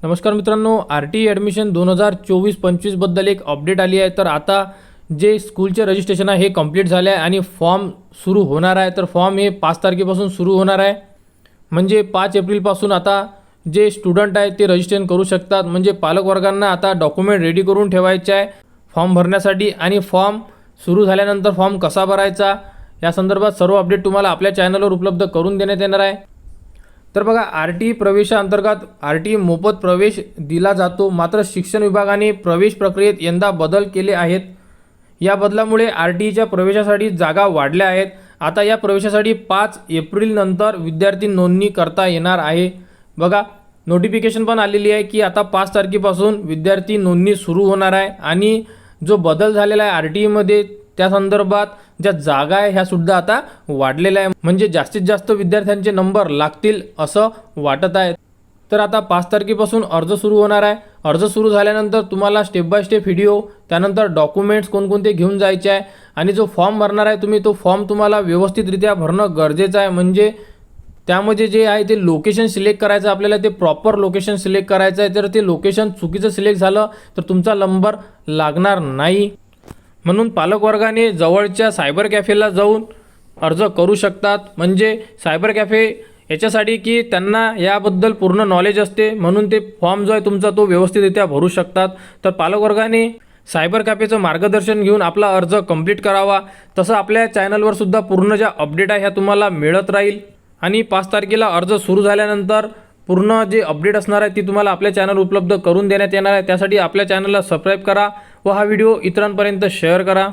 नमस्कार मित्रांनो R T admission दोन हजार चोवीस पंचवीसबद्दल एक अपडेट आली आहे. तर आता जे स्कूलचे रजिस्ट्रेशन आहे हे कंप्लीट झाले आहे आणि फॉर्म सुरू होणार आहे. तर फॉर्म हे पाच तारखेपासून सुरू होणार आहे. म्हणजे पाच एप्रिलपासून आता जे स्टुडंट आहेत ते रजिस्ट्रेशन करू शकतात. म्हणजे पालकवर्गांना आता डॉक्युमेंट रेडी करून ठेवायचे आहे फॉर्म भरण्यासाठी. आणि फॉर्म सुरू झाल्यानंतर फॉर्म कसा भरायचा या संदर्भात सर्व अपडेट तुम्हाला आपल्या चॅनलवर उपलब्ध करून देण्यात येणार आहे. तर बघा आर टी प्रवेशाअंतर्गत आर टी मोफत प्रवेश दिला जातो. मात्र शिक्षण विभागाने प्रवेश प्रक्रियेत यंदा बदल केले आहेत. या बदलामुळे आर टीच्या प्रवेशासाठी जागा वाढल्या आहेत. आता या प्रवेशासाठी पाच एप्रिलनंतर विद्यार्थी नोंदणी करता येणार आहे. बघा नोटिफिकेशन पण आलेली आहे की आता पाच तारखेपासून विद्यार्थी नोंदणी सुरू होणार आहे. आणि जो बदल झालेला आहे आर टी ईमध्ये त्या संदर्भात ज्या जागा आहे ह्या सुद्धा आता वाढलेल्या आहे. म्हणजे जास्तीत जास्त विद्यार्थ्यांचे नंबर लागतील असं वाटत आहे. तर आता पाच तारखेपासून अर्ज सुरू होणार आहे. अर्ज सुरू झाल्यानंतर तुम्हाला स्टेप बाय स्टेप व्हिडिओ त्यानंतर डॉक्युमेंट्स कोणकोणते घेऊन जायचे आहे. आणि जो फॉर्म भरणार आहे तुम्ही तो फॉर्म तुम्हाला व्यवस्थितरित्या भरणं गरजेचं आहे. म्हणजे त्यामध्ये जे आहे ते लोकेशन सिलेक्ट करायचं आपल्याला ते प्रॉपर लोकेशन सिलेक्ट करायचं आहे. तर ते लोकेशन चुकीचं सिलेक्ट झालं तर तुमचा नंबर लागणार नाही. म्हणून पालकवर्गाने जवळच्या सायबर कॅफेला जाऊन अर्ज करू शकतात. म्हणजे सायबर कॅफे याच्यासाठी की त्यांना याबद्दल पूर्ण नॉलेज असते. म्हणून ते फॉर्म जो आहे तुमचा तो व्यवस्थितरित्या भरू शकतात. तर पालकवर्गाने सायबर कॅफेचं मार्गदर्शन घेऊन आपला अर्ज कंप्लीट करावा. तसं आपल्या चॅनलवर सुद्धा पूर्ण ज्या अपडेट आहे ह्या तुम्हाला मिळत राहील. आणि पाच तारखेला अर्ज सुरू झाल्यानंतर पूर्ण जे अपडेट असणार आहे ती तुम्हाला आपल्या चॅनल उपलब्ध करून देण्यात येणार आहे. त्यासाठी आपल्या चॅनलला सबस्क्राईब करा. व हा व्हिडिओ इतरांपर्यंत शेअर करा.